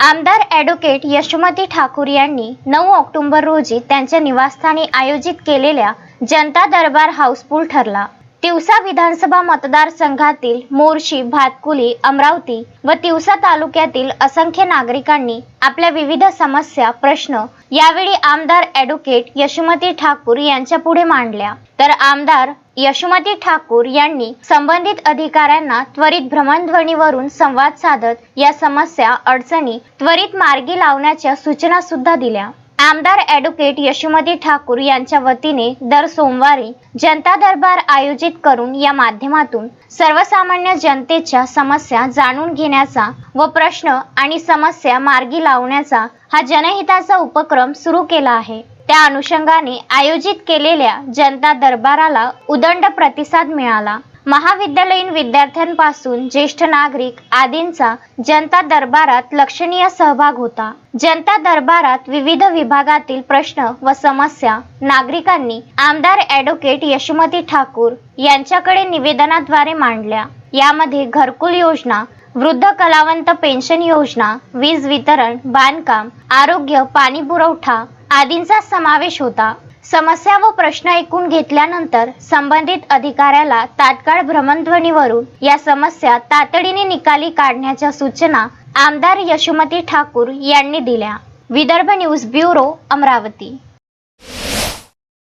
आमदार ॲडव्होकेट यशोमती ठाकूर यांनी नऊ ऑक्टोबर रोजी त्यांच्या निवासस्थानी आयोजित केलेल्या जनता दरबार हाऊसफुल ठरला. तिवसा विधानसभा मतदारसंघातील मोर्शी भातकुली अमरावती व तिवसा तालुक्यातील असंख्य नागरिकांनी आपल्या विविध समस्या प्रश्न यावेळी आमदार ॲडव्होकेट यशोमती ठाकूर यांच्या पुढे मांडल्या. तर आमदार यशोमती ठाकूर यांनी संबंधित अधिकाऱ्यांना त्वरित भ्रमणध्वनीवरून संवाद साधत या समस्या अडचणी त्वरित मार्गी लावण्याच्या सूचना सुद्धा दिल्या. आमदार ॲडव्होकेट यशोमती ठाकूर यांच्या वतीने दर सोमवारी जनता दरबार आयोजित करून या माध्यमातून सर्वसामान्य जनतेच्या समस्या जाणून घेण्याचा व प्रश्न आणि समस्या मार्गी लावण्याचा हा जनहिताचा उपक्रम सुरू केला आहे. त्या अनुषंगाने आयोजित केलेल्या जनता दरबाराला उदंड प्रतिसाद मिळाला. महाविद्यालयीन विद्यार्थ्यांपासून ज्येष्ठ नागरिक आदींचा जनता दरबारात लक्षणीय सहभाग होता. जनता दरबारात विविध विभागातील प्रश्न व समस्या नागरिकांनी आमदार ॲडव्होकेट यशोमती ठाकूर यांच्याकडे निवेदनाद्वारे मांडल्या. यामध्ये घरकुल योजना वृद्ध कलावंत पेन्शन योजना वीज वितरण बांधकाम आरोग्य पाणी पुरवठा आदींचा समावेश होता. समस्या व प्रश्न ऐकून घेतल्यानंतर संबंधित अधिकाऱ्याला तात्काळ भ्रमणध्वनीवरून या समस्या तातडीने निकाली काढण्याच्या सूचना आमदार यशोमती ठाकूर यांनी दिल्या. Vidarbha news bureau Amravati.